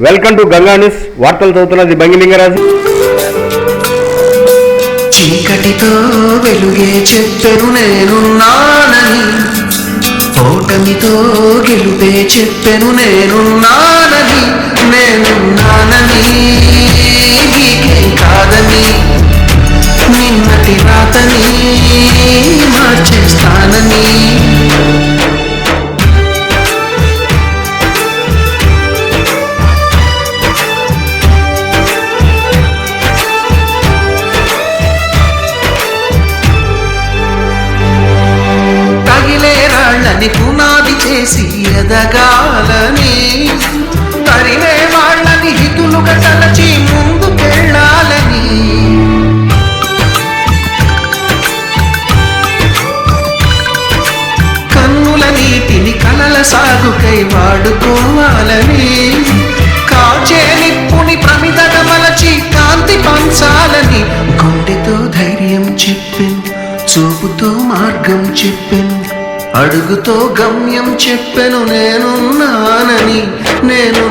Welcome to Ganga news వార్తలు చదువుతున్నది బంగిలింగరాజు చీకటితో వెలుగే చెప్పెను నేనున్నానని ఓటమితో గెలుపే చెప్పెను నేనున్నానని నేనున్నానని నీకేం కాదని? అడుగుతో గమ్యం చెప్పెను నేనున్నానని నేను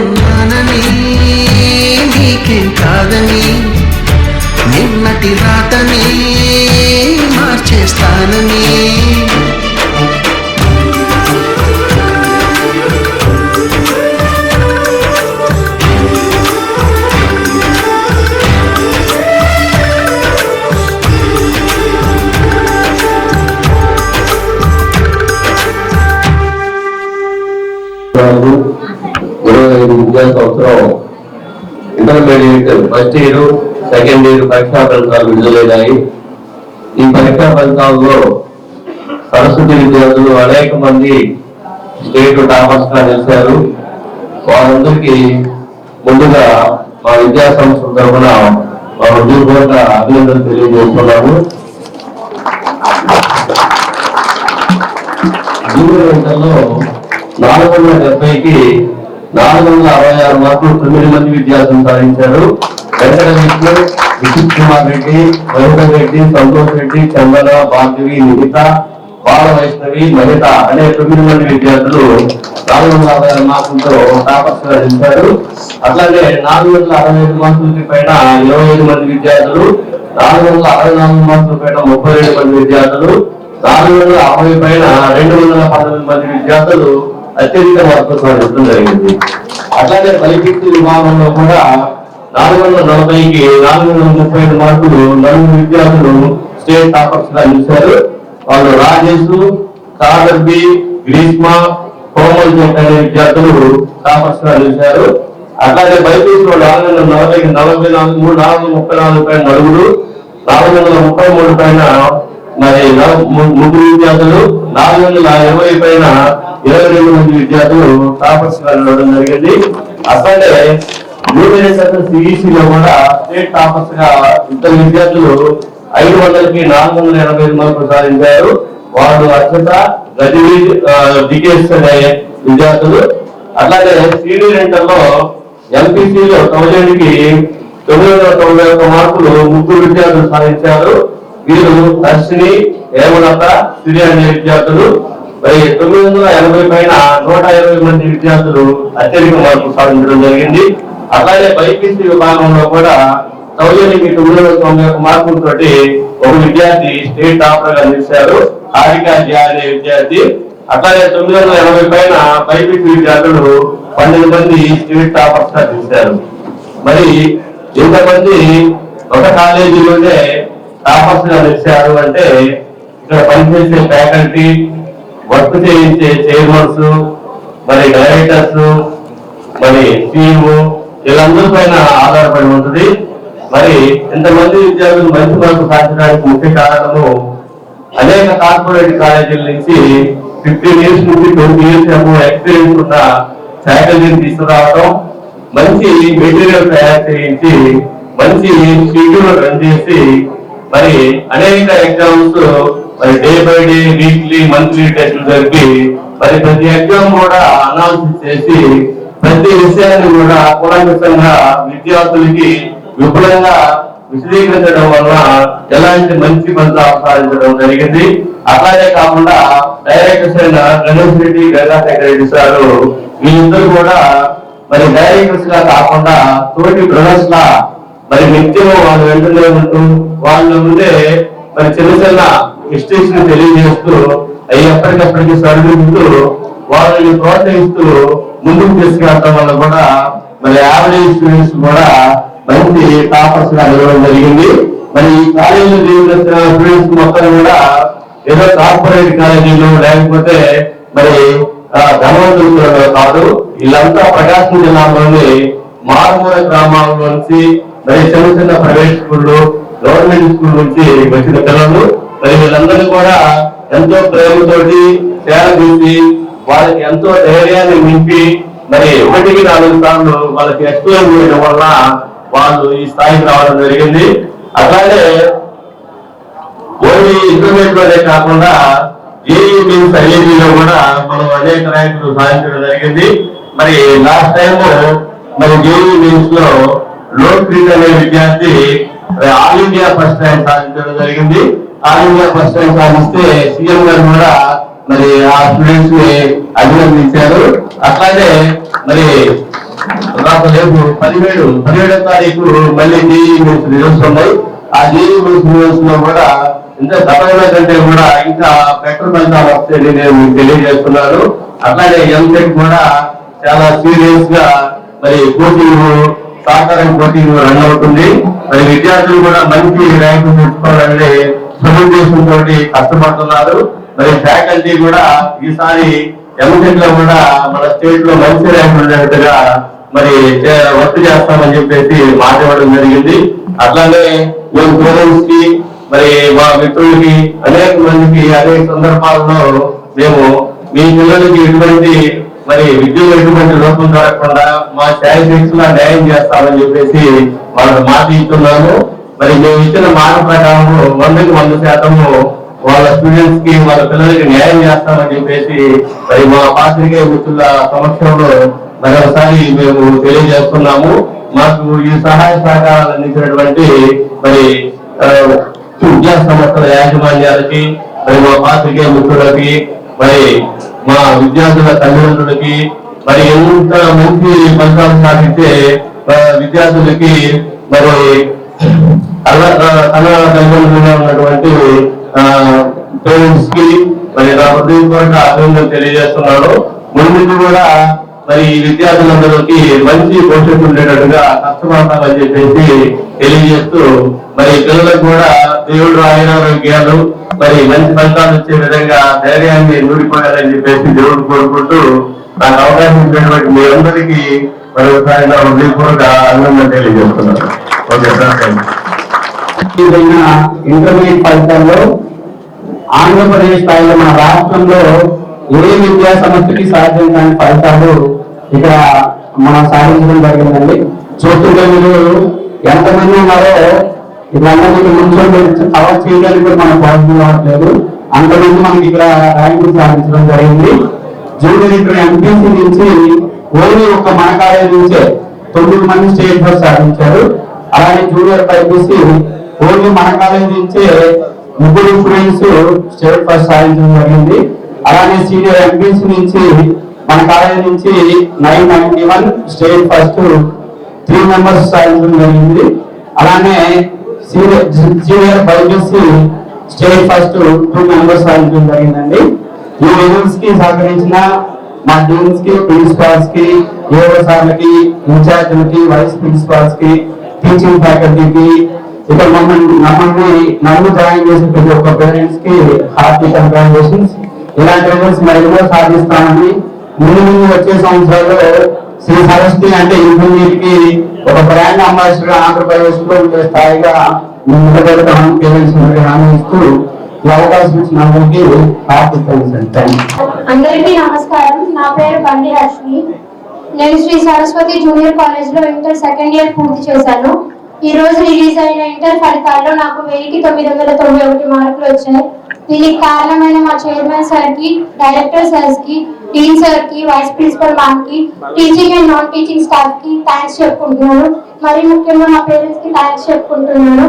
intermediate first year second year పరీక్షా ఫలితాలు విడుదలైనాయి ఈ పరీక్షా ఫలితాల్లో సరస్వతి విద్యార్థులు అనేక మంది స్టేట్ టాపర్స్గా నిలిచారు. వారందరికీ ముందుగా మా విద్యా సంస్థ తరఫున మా ఉద్యోగ అభినందనలు తెలియజేస్తున్నాము. జూనియర్ ఇంటర్లో నాలుగు వందల డెబ్బైకి నాలుగు వందల అరవై ఆరు మార్కులు తొమ్మిది మంది విద్యార్థులు సాధించారు. వెంకటరెడ్డి విద్యుత్ కుమార్ రెడ్డి మహిళ రెడ్డి సంతోష్ రెడ్డి చందన భాగ్యవి నిహిత బాల వైష్ణవి మహిత అనే తొమ్మిది మంది విద్యార్థులు నాలుగు వందల అరవై ఆరు మార్కులతో టాపర్స్ సాధించారు అట్లాగే నాలుగు వందల అరవై ఐదు మార్కులకి పైన ఇరవై ఐదు మంది విద్యార్థులు నాలుగు వందల అరవై నాలుగు మార్కుల పైన ముప్పై ఏడు మంది విద్యార్థులు నాలుగు వందల అరవై పైన రెండు వందల పంతొమ్మిది మంది విద్యార్థులు అత్యధిక మార్కులు సాధించడం జరిగింది. అట్లాగే బలిపిత్తు విభాగంలో కూడా నాలుగు వందల నలభైకి నాలుగు వందల ముప్పై ఐదు మార్కులు నలుగురు విద్యార్థులు స్టేట్ టాపర్స్గా నిలిచారు. వాళ్ళు రాజేష్ కాదర్బి గ్రీష్మ కోమల్ జట్ అనే విద్యార్థులు టాపర్స్గా నిలిచారు. అట్లాగే బైపీసీ లో నాలుగు వందల నలభైకి నలభై నాలుగు మూడు నాలుగు వందల ముప్పై నాలుగు పైన నలుగురు నాలుగు వందల ముప్పై మూడు పైన మరి ము- ముగ్గురు విద్యార్థులు నాలుగు వందల ఇరవై పైన ఇరవై రెండు మంది విద్యార్థులు టాపర్స్గా జరిగింది. అట్లాగే యూనివర్సిటీ సిఈసి లో కూడా స్టేట్ టాపర్స్గా ఇద్దరు విద్యార్థులు ఐదు వందలకి నాలుగు వందల ఎనభై ఐదు మార్కులు సాధించారు. వాళ్ళు అత్యంత గదివి డికేఎస్ అనే విద్యార్థులు. అట్లాగే సీనియర్ ఇంటర్లో ఎంపీసీలో థౌజండ్కి తొమ్మిది వందల తొంభై ఒక్క మార్కులు ముగ్గురు విద్యార్థులు సాధించారు. వీరు దర్శిని హేమలత సిరి అనే విద్యార్థులు. మరి తొమ్మిది వందల ఎనభై పైన నూట ఇరవై మంది విద్యార్థులు అత్యధిక మార్కులు సాధించడం జరిగింది. అలాగే బైపీసీ విభాగంలో కూడా థౌజండ్కి తొమ్మిది వందల తొంభై ఒక మార్కులతోటి ఒక విద్యార్థి స్టేట్ టాపర్గా నిలిచారు. హారిక జియా అనే విద్యార్థి. అట్లాగే తొమ్మిది వందల ఎనభై పైన బైపీసీ విద్యార్థులు పన్నెండు మంది స్టేట్ టాపర్స్గా నిలిచారు. మరి ఇంతమంది ఒక కాలేజీలోనే టాపర్స్గా నిలిచారు అంటే ఇక్కడ పనిచేసే ఫ్యాకల్టీ వర్క్ చేయించే చైర్మన్స్ మరి డైరెక్టర్స్ మరి సీఈఓ వీళ్ళందరి పైన ఆధారపడి ఉంటుంది. మరి ఇంతమంది విద్యార్థులు మంచి మార్పు సాధించడానికి ముఖ్య కారణము అనేక కార్పొరేట్ కాలేజీల నుంచి ఫిఫ్టీన్ ఇయర్స్ నుంచి ట్వంటీ ఇయర్స్ ఎక్స్పీరియన్స్ ఉన్న ఫ్యాకల్టీని తీసుకురావడం మంచి మెటీరియల్ తయారు చేయించి మంచి షెడ్యూల్ రన్ చేసి మరి అనేక ఎగ్జామ్స్ మరి day by day weekly monthly టెస్టులు జరిపి మరి ప్రతి ఎగ్జామ్ కూడా అనాలిసిస్ చేసి ప్రతి విషయాన్ని కూడా కూలంకషంగా విద్యార్థులకి విపులంగా విశదీకరించడం వల్ల ఎలాంటి మంచి ఫలితాలు సాధించడం జరిగింది. అలాగే కాకుండా డైరెక్టర్స్ అయిన గణేష్ రెడ్డి గంగాశేఖర్ రెడ్డి సారు వీళ్ళిద్దరు కూడా మరి డైరెక్టర్స్గా కాకుండా తోటి బ్రదర్స్ లా మరి నిత్యం వాళ్ళు వెంటనే ఉంటూ వాళ్ళ ముందే మరి చిన్న చిన్న మిస్టేక్స్ని తెలియజేస్తూ అవి ఎప్పటికప్పటికి సరిదిద్దుతూ వాళ్ళని ప్రోత్సహిస్తూ ముందుకు తీసుకెళ్ళడం వల్ల కూడా మరి యావరేజ్ స్టూడెంట్స్ కూడా మంచి టాపర్స్గా నిలవడం జరిగింది. మరి ఈ కాలేజీలో చదివిన స్టూడెంట్స్ మొత్తం కూడా ఏదో కార్పొరేట్ కాలేజీలు లేకపోతే మరి ధనవంతులు కాదు. వీళ్ళంతా ప్రకాశం జిల్లాలోని మారుమూల గ్రామాల నుంచి మరి చిన్న చిన్న ప్రైవేట్ స్కూళ్ళు గవర్నమెంట్ స్కూల్ నుంచి వచ్చిన పిల్లలు మరి వీళ్ళందరినీ కూడా ఎంతో ప్రేమతోటి సేవ చూసి వాళ్ళకి ఎంతో ధైర్యాన్ని నింపి మరి ఒకటికి నాలుగు సార్లు వాళ్ళకి ఎక్స్ప్లెయిన్ చేయడం వల్ల వాళ్ళు ఈ స్థాయికి రావడం జరిగింది. అట్లాగే ఓన్లీ ఇంటర్మీడియట్లోనే కాకుండా ఏఈ మీన్స్ ఐఏబీలో కూడా మనం అనేక ర్యాంకులు సాధించడం జరిగింది. మరి లాస్ట్ టైం మరి జేఈ మీన్స్లో లోక్రీత్ అనే విద్యార్థి ఆల్ ఇండియా ఫస్ట్ ర్యాంక్ సాధించడం జరిగింది. ఆల్ ఇండియా ఫస్ట్ ర్యాంక్ సాధిస్తే సీఎం గారు కూడా మరి ఆ స్టూడెంట్స్ని అభినందించారు. అట్లాగే మరి నాకు రేపు పదిహేడు పదిహేడో తారీఖు మళ్ళీ జేఈ మీన్స్ రిజల్ట్స్ ఉన్నాయి. ఆ జేఈ మీన్స్లో కూడా ఇంకా గతంలో కంటే కూడా ఇంకా బెటర్ ఫలితాలు వస్తాయని నేను తెలియజేస్తున్నాను. అట్లాగే ఎంసెట్ కూడా చాలా సీరియస్గా మరి కోచింగ్ సహకారం కోచింగ్ రన్ అవుతుంది. మరి విద్యార్థులు కూడా మంచి ర్యాంకు తెచ్చుకోవాలని సదుద్దేశం తోటి కష్టపడుతున్నారు. మరి ఫ్యాకల్టీ కూడా ఈసారి ఎంసెట్లో కూడా మన స్టేట్లో మంచి ర్యాంక్ ఉండేట్టుగా మరి వర్క్ చేస్తామని చెప్పేసి మాట ఇవ్వడం జరిగింది. అట్లానే మేము కి మరి మా మిత్రులకి అనేక మందికి అనేక సందర్భాల్లో మేము మీ పిల్లలకి ఎటువంటి మరి విద్యలో ఎటువంటి లోపం జరగకుండా మా శారీరక్స్లో న్యాయం చేస్తామని చెప్పేసి వాళ్ళకి మాట ఇస్తున్నాము. మరి మేము ఇచ్చిన మాట ప్రకారం వందకి వంద శాతము వాళ్ళ స్టూడెంట్స్కి వాళ్ళ పిల్లలకి న్యాయం చేస్తామని చెప్పేసి మరి మా పాత్రికేయ మిత్రుల సమక్షంలో మరొకసారి మేము తెలియజేస్తున్నాము. మాకు ఈ సహాయ సహకారాలు అందించినటువంటి మరి విద్యా సంస్థల యాజమాన్యాలకి మరి మా పాత్రికేయ మిత్రులకి మరి మా విద్యార్థుల తల్లిదండ్రులకి మరి ఎంత మంచి ఫలితాలు సాధించే విద్యార్థులకి మరి కన్న తల్లిదండ్రులుగా ఉన్నటువంటి పేరెంట్స్కి మరి నా హృదయపూర్వక అభినందనలు తెలియజేస్తున్నాను. ముందుకు కూడా మరి విద్యార్థులందరికీ మంచి భవిష్యత్తు ఉండేటట్టుగా కష్టపడతామని చెప్పేసి తెలియజేస్తూ మరి పిల్లలకు కూడా దేవుడు ఆరోగ్యాలు మరి మంచి ఫలితాలు వచ్చే విధంగా ధైర్యాన్ని నూరిపోయాలని చెప్పేసి దేవుడు కోరుకుంటూ నాకు అవకాశం ఇచ్చినటువంటి మీ అందరికీ మరొకసారి నా హృదయపూర్వక అభినందన తెలియజేస్తున్నాను. ఓకే సార్ ఇంటర్మీడియట్ ఫలితాల్లో ఆంధ్రప్రదేశ్ స్థాయిలో మన రాష్ట్రంలో ఏ విద్యా సంస్థకి సాధ్యం కాని ఫలితాలు ఇక్కడ మనం సాధించడం జరిగిందండి. చూస్తుంటే మీరు ఎంతమంది ఉన్నారో వీళ్ళందరికీ ముందు కవర్ చేయడానికి కూడా మనకు పాసిబుల్ రావట్లేదు. అంతకుముందు మనకి ఇక్కడ ర్యాంకులు సాధించడం జరిగింది. జూనియర్ ఇక్కడ ఎంపీసీ నుంచి ఓన్లీ ఒక మన కాలేజ్ నుంచే తొమ్మిది మంది స్టేట్ ఫస్ట్ సాధించారు. అలాగే జూనియర్ బైపీసీ ఓన్లీ మన కాలేజ్ నుంచే ముగ్గురు స్టూడెంట్స్ స్టేట్ ఫస్ట్ సాధించడం జరిగింది. అలానే సీనియర్ ఎంపీసీ నుంచి మన కాలేజ్ నుంచి nine ninety one state first three members సాధించడం జరిగింది. అలానే senior senior BiPC state first two members సాధించడం జరిగిందండి. ఈ రిజల్ట్స్కి సహకరించిన మా డీన్స్కి ప్రిన్సిపాల్స్కి ఏఓ సార్లకి ఇన్ఛార్జ్లకి వైస్ ప్రిన్సిపాల్స్కి టీచింగ్ ఫ్యాకల్టీకి ఇక మమ్మల్ని మమ్మల్ని నన్ను జాయిన్ చేసిన ప్రతి ఒక్క పేరెంట్స్కి హార్టీ కంగ్రాచులేషన్స్. ఇలాంటి రిజల్ట్స్ మరెన్నో సాధిస్తామని ముందు ముందు వచ్చే సంవత్సరాల్లో శ్రీ సరస్వతి అంటే ఇంజనీర్కి ఒక బ్రాండ్ అంబాసిడర్ ఆంధ్రప్రదేశ్లో ఉండే స్థాయిగా నిలబెడతాం పేరెంట్స్ హామీ ఇస్తూ ఈ అవకాశం ఇచ్చిన అందరికీ అందరికీ నమస్కారం. నా పేరు బండి రష్మి. నేను శ్రీ సరస్వతి జూనియర్ కాలేజ్లో ఇంటర్ సెకండ్ ఇయర్ పూర్తి చేశాను. ఈ రోజు రిలీజ్ అయిన ఇంటర్ ఫలితాల్లో నాకు వెయ్యికి తొమ్మిది వందల తొంభై ఒకటి మార్కులు వచ్చాయి. దీనికి కారణమైన మా చైర్మన్ సార్కి డైరెక్టర్ సార్స్కి డీన్ సార్కి వైస్ ప్రిన్సిపల్ మ్యామ్కి టీచింగ్ అండ్ నాన్ టీచింగ్ స్టాఫ్కి థ్యాంక్స్ చెప్పుకుంటున్నాను. మరి ముఖ్యంగా మా పేరెంట్స్కి థ్యాంక్స్ చెప్పుకుంటున్నాను.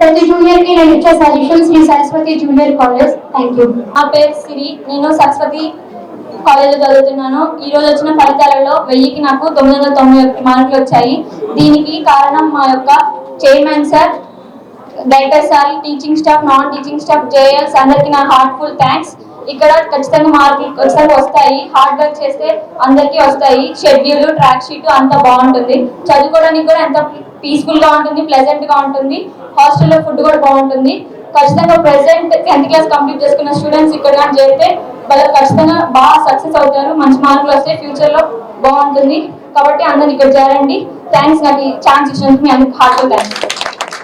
ప్రతి జూనియర్కి నేను ఇచ్చే suggestion Sri Saraswathi junior college. Thank you. నా పేరు సిరి. నేను సరస్వతి కాలేజ్లో చదువుతున్నాను. ఈ రోజు వచ్చిన ఫలితాలలో వెయ్యికి నాకు తొమ్మిది వందల తొంభై ఒకటి మార్కులు వచ్చాయి. దీనికి కారణం మా యొక్క chairman sir director sir teaching staff non teaching staff JLs అందరికి నా హార్ట్ఫుల్ థ్యాంక్స్ ఇక్కడ ఖచ్చితంగా మార్కులు ఖచ్చితంగా వస్తాయి. హార్డ్ వర్క్ చేస్తే అందరికీ వస్తాయి. షెడ్యూల్ ట్రాక్ షీట్ అంత బాగుంటుంది. చదువుకోవడానికి కూడా ఎంత పీస్ఫుల్గా ఉంటుంది ప్లెజెంట్గా ఉంటుంది. హాస్టల్లో ఫుడ్ కూడా బాగుంటుంది. ఖచ్చితంగా ప్రెసెంట్ టెన్త్ క్లాస్ కంప్లీట్ చేసుకున్న స్టూడెంట్స్ ఇక్కడ కానీ చేరితే వాళ్ళకి ఖచ్చితంగా బాగా సక్సెస్ అవుతారు. మంచి మార్కులు వస్తే ఫ్యూచర్లో బాగుంటుంది. కాబట్టి అందరు ఇక్కడ చేరండి. థ్యాంక్స్ నాకు ఛాన్స్ ఇచ్చినందుకు మీ అందరికి హార్ట్ఫుల్ థ్యాంక్స్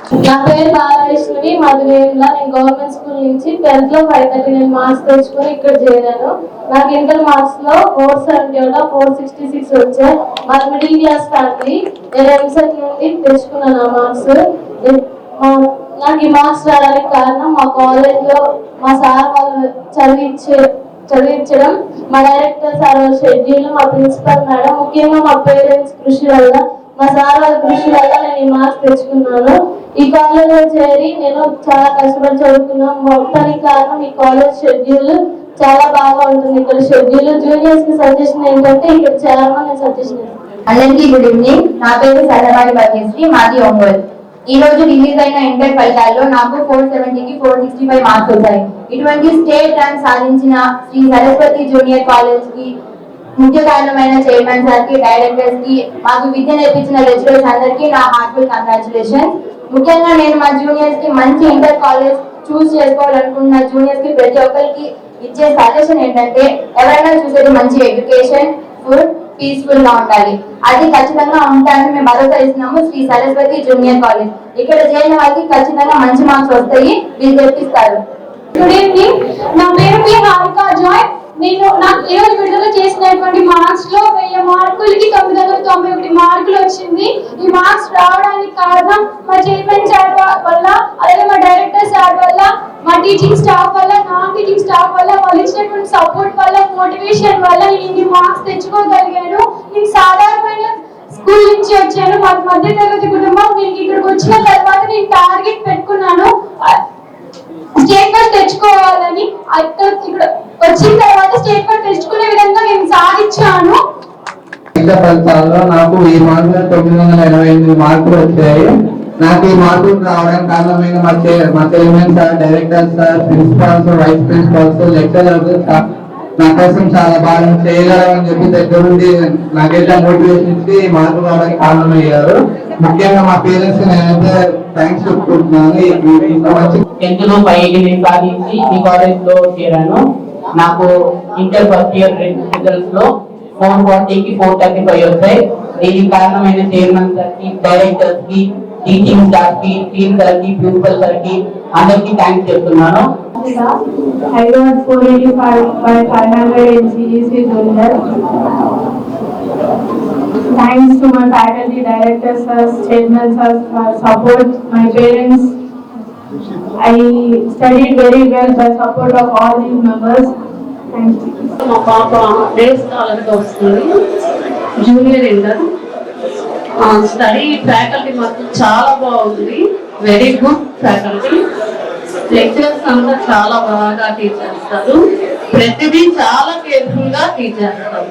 నా పేరు బాలకృష్ణుడి మధురేంద్ర నేను గవర్నమెంట్ స్కూల్ నుంచి టెన్త్లో ఫైవ్ థర్టీ నైన్ మార్క్స్ తెచ్చుకొని ఇక్కడ చేరాను. నాకు ఇంటర్ మార్క్స్లో ఫోర్ సెవెంటీ వల్ల ఫోర్ సిక్స్టీ సిక్స్ వచ్చాయి. మాది మిడిల్ క్లాస్ ఫ్యామిలీ నేను ఎంసెట్ నుండి తెచ్చుకున్నాను ఆ మార్క్స్ నాకు ఈ మార్క్స్ రావడానికి కారణం మా కాలేజ్లో మా సార్ వాళ్ళు చదివించే చదివించడం. మా డైరెక్టర్ సార్ షెడ్యూల్ మా ప్రిన్సిపల్ మేడం ముఖ్యంగా మా పేరెంట్స్ కృషి వల్ల మా సార్ వాళ్ళ కృషి వల్ల నేను ఈ మార్క్స్ తెచ్చుకున్నాను. ఈ కాలేజ్లో చేరి నేను చాలా కష్టపడి చదువుకున్నాను. మొత్తానికి కారణం ఈ కాలేజ్ షెడ్యూల్ చాలా బాగా ఉంటుంది. ఇక్కడ షెడ్యూల్ జూనియర్స్కి సజెషన్ ఏంటంటే ఇక్కడ చేరమని సజెషన్ అందరికీ గుడ్ ఈవినింగ్. నా పేరు సరవాణి భాగ్యశ్రీ మాది ఒంగోలు. ఈ రోజు రిలీజ్ అయిన ఇంటర్ ఫలితాల్లో నాకు ఫోర్ సెవెంటీకి ఫోర్ సిక్స్టీ ఫైవ్ మార్క్స్ వచ్చాయి. ఇటువంటి స్టేట్ ర్యాంక్ సాధించిన శ్రీ సరస్వతి జూనియర్ కాలేజ్కి ముఖ్య కారణమైన చైర్మన్ సార్కి డైరెక్టర్స్కి మాకు విద్య నేర్పించిన లెక్చరర్స్ అందరికి నా హార్ట్ఫుల్ కంగ్రాచులేషన్స్. ముఖ్యంగా నేను మా జూనియర్స్కి మంచి ఇంటర్ కాలేజ్ చూస్ చేసుకోవాలనుకున్న జూనియర్స్కి ప్రతి ఒక్కరికి ఇచ్చే సజెషన్ ఏంటంటే ఎవరైనా చూసేది మంచి ఎడ్యుకేషన్ ఫుడ్ పీస్ఫుల్గా ఉండాలి. అది ఖచ్చితంగా ఉంటాయని మేము భరోసా ఇస్తున్నాము శ్రీ సరస్వతి జూనియర్ కాలేజ్. ఇక్కడ చేరిన వాళ్ళకి ఖచ్చితంగా మంచి మార్క్స్ వస్తాయి వీళ్ళు తెప్పిస్తారు. గుడ్ ఈవినింగ్ నా పేరు పి హారిక జాయ్. నేను నాకు ఇరవై విడుదల చేసినటువంటి మార్క్స్లో వెయ్యి మార్కులకి తొమ్మిది వందల తొంభై ఒకటి మార్కులు వచ్చింది. ఈ మార్క్స్ రావడానికి కారణం మా చైర్మన్ సార్ వల్ల అలాగే మా డైరెక్టర్ సార్ వల్ల మా టీచింగ్ స్టాఫ్ వల్ల నాన్ టీచింగ్ స్టాఫ్ వల్ల వాళ్ళు ఇచ్చినటువంటి సపోర్ట్ వల్ల మోటివేషన్ వల్ల నేను ఈ మార్క్స్ తెచ్చుకోగలిగాను నేను సాధారణమైన స్కూల్ నుంచి వచ్చాను. మాకు మధ్య తరగతి కుటుంబం. నేను ఇక్కడికి వచ్చిన తర్వాత నేను టార్గెట్ పెట్టుకున్నాను. స్టేట్ తెచ్చుకోవాలని అక్కడ ఇక్కడ వచ్చిన తర్వాత స్టేట్ తెచ్చుకునే విధంగా నేను సాధించాను. ఇంటర్ ఫలితాల్లో నాకు ఈ మార్కులు తొమ్మిది వందల ఎనభై ఎనిమిది మార్కులు వచ్చాయి. నాకు ఈ మార్కులు రావడానికి కారణమైన మా మా chairman sir director sir principals vice principals lecturers నా కోసం చాలా బాగా చేయగలమని చెప్పి దగ్గర నుండి నాకైతే మోటివేషన్ ఇచ్చి ఈ మార్కులు రావడానికి కారణమయ్యారు. ముఖ్యంగా మా పేరెంట్స్ నేనైతే థ్యాంక్స్ చెప్పుకుంటున్నాను. టెన్త్లో ఫైవ్ ఎయిటీ సాధించి ఈ కాలేజ్లో చేరాను. నాకు ఇంటర్ ఫస్ట్ ఇయర్ రిజల్ట్స్లో ఫోర్ ఫార్టీకి ఫోర్ థర్టీ ఫైవ్ వచ్చాయి దీనికి కారణమైన చైర్మన్ సార్కి డైరెక్టర్స్కి టీచింగ్ స్టాఫ్కి టీమ్ సార్కి ప్రిన్సిపల్ సార్కి అందరికి థ్యాంక్స్ చెప్తున్నాను. I got 485 by 500 in CGC Junior. Thanks to my faculty, directors, sirs, chairman, sirs for support, my parents. I studied very well by support of all these members. Thank you. మా పాప days స్కాలర్గా వస్తుంది junior inter study faculty మాత్రం చాలా బాగుంది very good faculty lecturers అంతా చాలా బాగా teach చేస్తారు ప్రతిదీ చాలా కేర్ఫుల్గా టీచ్ చేస్తారు